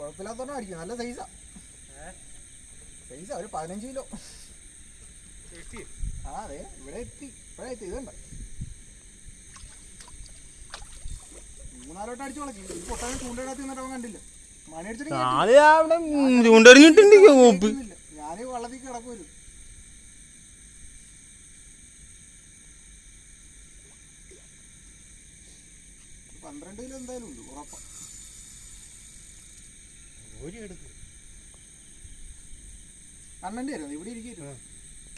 കുഴപ്പമില്ലാത്തോണ്ടാ അടിക്കും നല്ല സൈസാ സൈസാ ഒരു പതിനഞ്ച് കിലോ. ആ അതെ ഇവിടെ എത്തി. ഇവിടെ എത്തി ഇതുണ്ട് മൂന്നാലോട്ട് അടിച്ചു വളക്കി. ഈ പൊട്ടാൻ ചൂണ്ടയിടത്ത് നിന്നിട്ട് അവൻ കണ്ടില്ല. മണി അടിച്ചിട്ട് വള്ളത്തിൽ പന്ത്രണ്ട് കിലോ എന്തായാലും ഉണ്ട് ഉറപ്പാ. ഒരു എടുക്കും അണ്ണന്റെ ആയിരുന്നു. ഇവിടെ ഇരിക്കുന്നു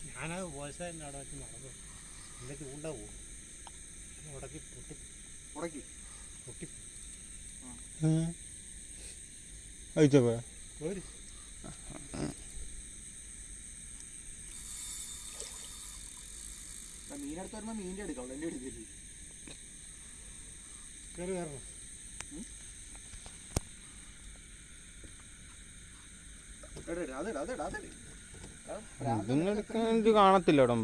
ഞാനത് വോയിസായിട്ട് അവിടെ വെച്ച് മറന്നു എന്റെ ചൂണ്ട പോകും ഉടക്കി പൊട്ടി. ഉടക്കി. പൊട്ടി അയച്ചപ്പോ ഒരു മീനെടുത്ത് വരുമ്പോൾ മീന്റെ എടുക്കാം. എന്റെ എടുത്തിട്ട്. കയറി കയറണം എടുക്കാൻ എനിക്ക് കാണത്തില്ല ഇവിടം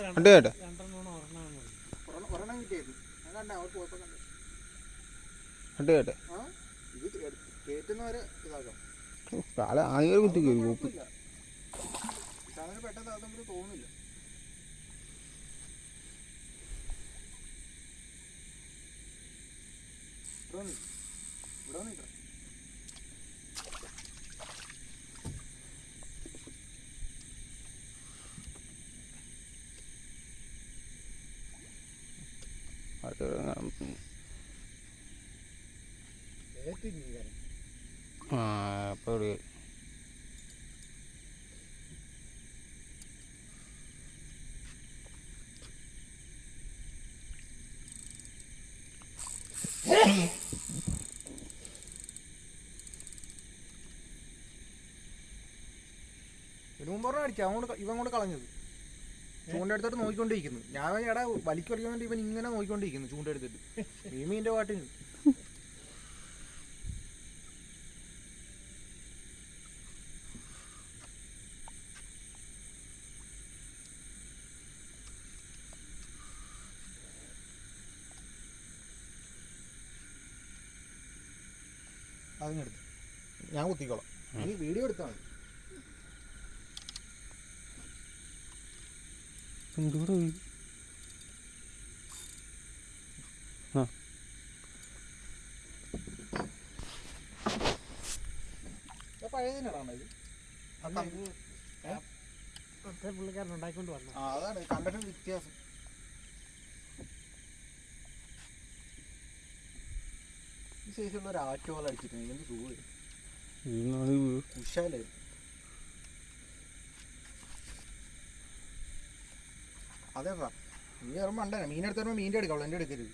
അവർ കേട്ടെ. കണ്ടു കേട്ട്. ആദ്യം കുത്തി കയറി തോന്നുന്നില്ല ഇവിടെ വന്ന് ഇവിടെ വന്ന് നിൽക്കണം അത് ആ അപ്പോൾ ഇവിടെ അടിക്കാം അങ്ങോട്ട് ഇവൻ കൊണ്ട് കളഞ്ഞത്. ചൂണ്ട എടുത്തിട്ട് നോക്കിക്കൊണ്ടിരിക്കുന്നു. ഞാൻ എടാ വലിക്ക് വലിക്കാൻ വേണ്ടി ഇവൻ ഇങ്ങനെ നോക്കിക്കൊണ്ടിരിക്കുന്നു ചൂണ്ട എടുത്തിട്ട്. പാട്ടിന്. അതിനെടുത്ത്. ഞാൻ കുത്തിക്കോളാം. നീ വീഡിയോ എടുത്താൽ മതി. പോയി ഇത്? പഴയതിനാണോ ഇത്? ആ ആ അതാണ്. കണ്ടിട്ട് വ്യത്യാസം. ഈ ഒരു ആറ്റോല അടിച്ചിട്ടുണ്ട് എന്ത് അതേപ്പാ നീ ഓർമ്മ മണ്ടന. മീനെടുത്ത് മീന്റെ എടുക്കാവുള്ളൂ എന്റെ എടുക്കരുത്.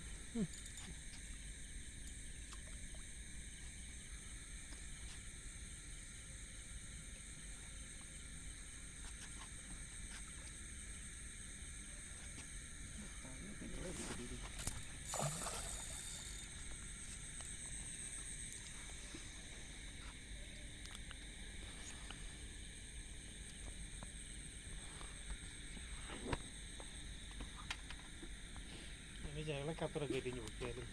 ഇരിഞ്ഞു പൊട്ടിയാലും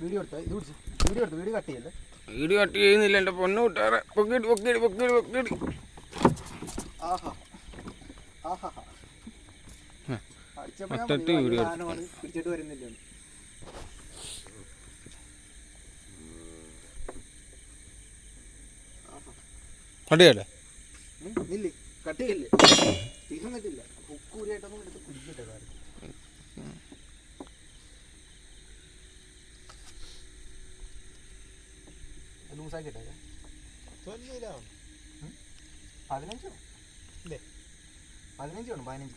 വീഡിയോ എടുത്തോ? ഇത് പിടിച്ച്. വീഡിയോ എടുത്ത്? വീഡിയോ കട്ട് ചെയ്യല്ലേ? വീഡിയോ കട്ട് ചെയ്യുന്നില്ല എന്റെ പൊന്നു കൂട്ടാറെ പൊക്കിട്ട് പൊക്കിട്ട് പൊക്കിട്ട് പൊക്കിട്ട് ആഹാ. ആഹാ. വീഡിയോ പിടിച്ചിട്ട് വരുന്നില്ല. കട്ട് ചെയ്യില്ലേ? തീർന്നിട്ടില്ല ഉക്കൂരിയായിട്ടൊന്നും എടുത്ത് കുടിക്കട്ടെ കാര്യം. ലൂസാക്കിട്ടെ തൊല്ലിയിലാണ് പതിനഞ്ചോ? ഇല്ലേ? പതിനഞ്ച് വേണം പതിനഞ്ച്.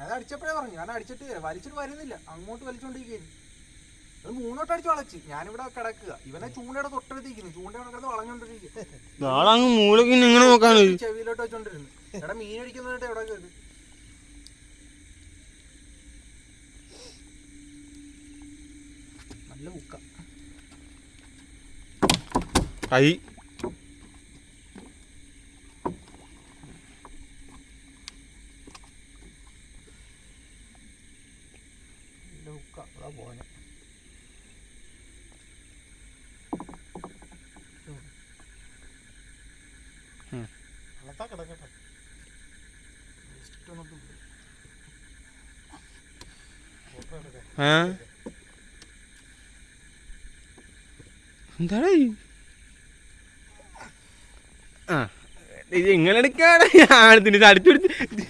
അത് അടിച്ചപ്പോഴേ പറഞ്ഞു. കാരണം അടിച്ചിട്ട് വലിച്ചിട്ട് വരുന്നില്ല. അങ്ങോട്ട് വലിച്ചോണ്ടിരിക്കുന്നു അത് മൂന്നോട്ട് അടിച്ച് വളച്ച്. ഞാനിവിടെ കിടക്കുക. ഇവനെ ചൂണ്ടയുടെ തൊട്ടടുത്തിരിക്കുന്നു. ചൂണ്ടയുടെ കിടന്ന് ചെവിയിലോട്ട് വെച്ചോണ്ടിരുന്നു. എടാ മീൻ അടിക്കുന്നതായിട്ട് എവിടെ കേട്ട് നല്ല ഉക്ക. ഈ? ആ ഇത് ഇങ്ങനെ എടുക്കാണ്. ഞാൻ ഇതിന് അടിച്ചു പിടിച്ച്